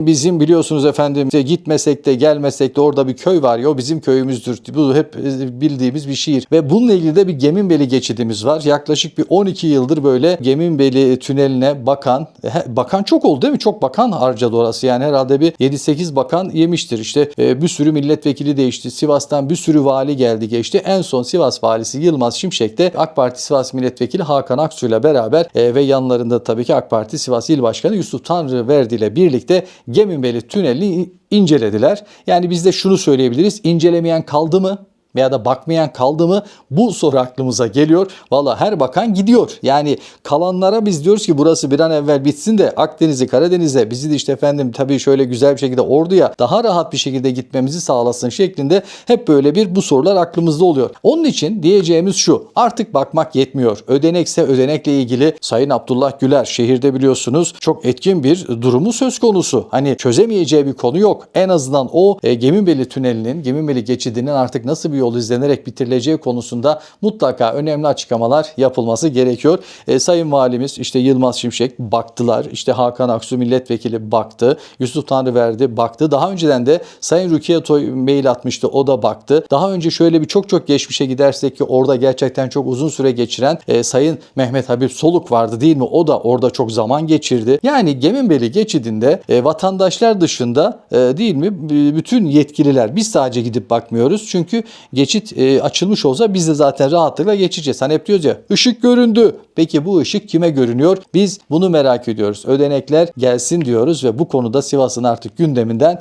Bizim biliyorsunuz efendim işte gitmesek de gelmesek de orada bir köy var ya o bizim köyümüzdür. Bu hep e, bildiğimiz bir şiir. Ve bununla ilgili de bir Geminbeli geçidimiz var. Yaklaşık bir 12 yıldır böyle Geminbeli tüneline bakan, bakan çok oldu değil mi? Çok bakan harcadı orası. Yani herhalde bir 7-8 bakan yemiştir. İşte e, bir sürü milletvekili değişti. Sivas'tan bir sürü vali geldi geçti. En son Sivas valisi Yılmaz Şimşek de AK Parti Sivas milletvekili Hakan Aksu ile beraber e, ve yanlarında tabii ki AK Parti Sivas İl Başkanı Yusuf Tanrıverdi ile birlikte Geminbeli tünelini incelediler. Yani biz de şunu söyleyebiliriz. İncelemeyen kaldı mı? Veya da bakmayan kaldı mı? Bu soru aklımıza geliyor. Valla her bakan gidiyor. Yani kalanlara biz diyoruz ki burası bir an evvel bitsin de Akdeniz'i, Karadeniz'e bizi de işte efendim tabii şöyle güzel bir şekilde orduya daha rahat bir şekilde gitmemizi sağlasın şeklinde hep böyle bir bu sorular aklımızda oluyor. Onun için diyeceğimiz şu. Artık bakmak yetmiyor. Ödenekse ödenekle ilgili Sayın Abdullah Güler şehirde biliyorsunuz çok etkin bir durumu söz konusu. Hani çözemeyeceği bir konu yok. En azından o e, Geminbeli Tüneli'nin, Geminbeli geçidinin artık nasıl bir yol izlenerek bitirileceği konusunda mutlaka önemli açıklamalar yapılması gerekiyor. E, Sayın Valimiz işte Yılmaz Şimşek baktılar. İşte Hakan Aksu milletvekili baktı. Yusuf Tanrıverdi baktı. Daha önceden de Sayın Rukiye Toy mail atmıştı. O da baktı. Daha önce şöyle bir çok çok geçmişe gidersek ki orada gerçekten çok uzun süre geçiren e, Sayın Mehmet Habib Soluk vardı değil mi? O da orada çok zaman geçirdi. Yani Geminbeli geçidinde e, vatandaşlar dışında e, değil mi? Bütün yetkililer biz sadece gidip bakmıyoruz. Çünkü geçit e, açılmış olsa biz de zaten rahatlıkla geçeceğiz. Hani hep diyoruz ya ışık göründü. Peki bu ışık kime görünüyor? Biz bunu merak ediyoruz. Ödenekler gelsin diyoruz ve bu konuda Sivas'ın artık gündeminden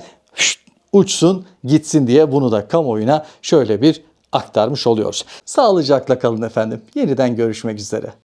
uçsun gitsin diye bunu da kamuoyuna şöyle bir aktarmış oluyoruz. Sağlıcakla kalın efendim. Yeniden görüşmek üzere.